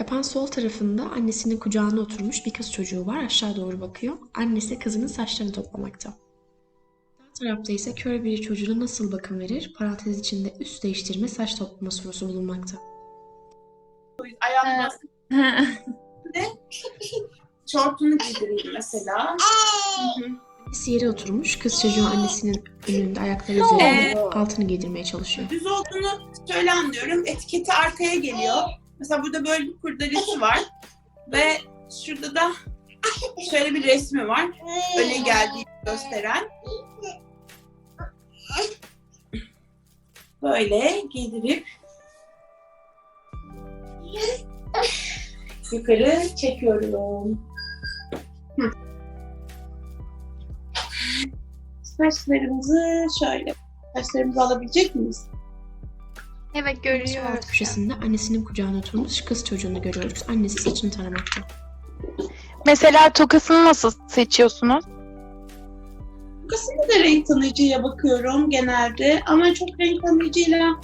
Kapağın sol tarafında annesinin kucağına oturmuş bir kız çocuğu var. Aşağı doğru bakıyor. Annesi kızının saçlarını toplamakta. Sağ tarafta ise kör bir çocuğuna nasıl bakım verir? Parantez içinde üst değiştirme saç toplama sorusu bulunmakta. Ayağını basıp şortunu giydireyim mesela. Hı hı. Annesi yere oturmuş. Kız çocuğu annesinin önünde ayakları üzerinde altını giydirmeye çalışıyor. Düz olduğunu şöyle anlıyorum. Etiketi arkaya geliyor. Mesela burada böyle bir kurdelesi var. Ve şurada da şöyle bir resmi var. Öne geldiğini gösteren. Böyle giydirip yukarı çekiyorum. Saçlarımızı şöyle. Saçlarımızı alabilecek miyiz? Evet görüyoruz. alt köşesinde annesinin kucağına oturmuş kız çocuğunu görüyoruz. Annesi saçını taramakta. Mesela tokasını nasıl seçiyorsunuz? Kısımda da renk tanıyıcıya bakıyorum genelde ama çok renk tanıyıcıyla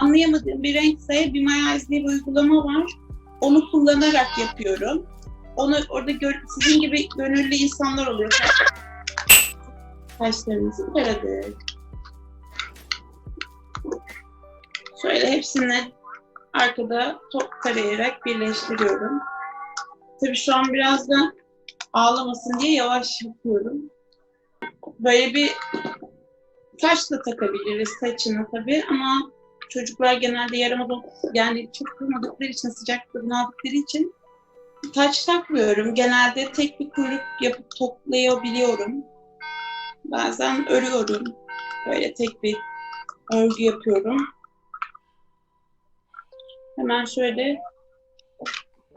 anlayamadığım bir renkse bir Eyes diye bir uygulama var. Onu kullanarak yapıyorum. Onu orada gör, sizin gibi gönüllü insanlar oluyor. Saçlarımızı taradık. Şöyle hepsini arkada top tarayarak birleştiriyorum. Tabii şu an biraz da ağlamasın diye yavaş yapıyorum böyle bir taş da takabiliriz saçına tabii ama çocuklar genelde yaramaz yani çok kırmadıkları için sıcakta bunaldıkları için taç takmıyorum. Genelde tek bir kuyruk yapıp toplayabiliyorum. Bazen örüyorum. Böyle tek bir örgü yapıyorum. Hemen şöyle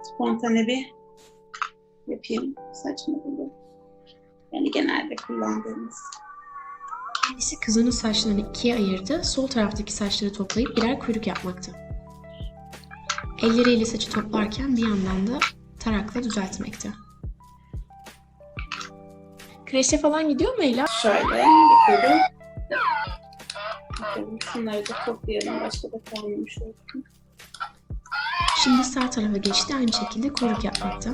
spontane bir yapayım saçma bunu. Yani genelde kullandığımız. Annesi kızının saçlarını ikiye ayırdı. Sol taraftaki saçları toplayıp birer kuyruk yapmakta. Elleriyle saçı toplarken bir yandan da tarakla düzeltmekte. Kreşe falan gidiyor mu Ela? Şöyle yapıyorum. Şunları da toplayalım. Başka da kalmamış olsun. Şimdi sağ tarafa geçti. Aynı şekilde kuyruk yapmakta.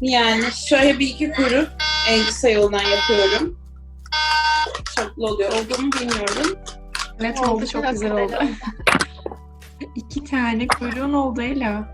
Yani şöyle bir iki kuyruk en kısa yoldan yapıyorum. Çoklu oluyor. Olduğunu bilmiyorum. Evet oldu çok güzel oldu. İki tane kuyruğun oldu Ela.